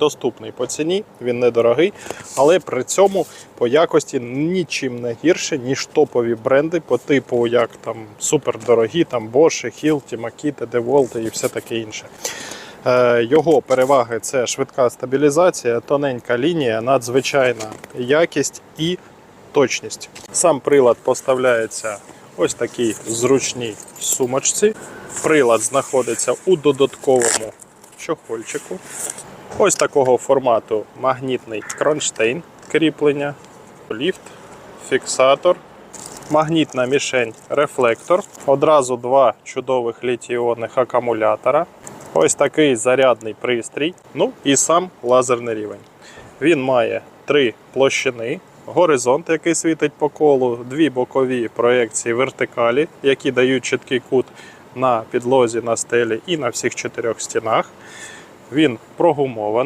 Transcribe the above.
доступний по ціні, він недорогий, але при цьому по якості нічим не гірше, ніж топові бренди по типу, як там супердорогі, там Bosch, Hilti, Makita, DeWalt і все таке інше. Е, Його переваги це швидка стабілізація, тоненька лінія, надзвичайна якість і точність. Сам прилад поставляється ось такій зручній сумочці. Прилад знаходиться у додатковому чохольчику. Ось такого формату магнітний кронштейн кріплення, ліфт, фіксатор, магнітна мішень, рефлектор. Одразу два чудових літій-іонних акумулятора. Ось такий зарядний пристрій. Ну і сам лазерний рівень. Він має три площини. Горизонт, який світить по колу, дві бокові проекції вертикалі, які дають чіткий кут на підлозі, на стелі і на всіх чотирьох стінах. Він прогумований.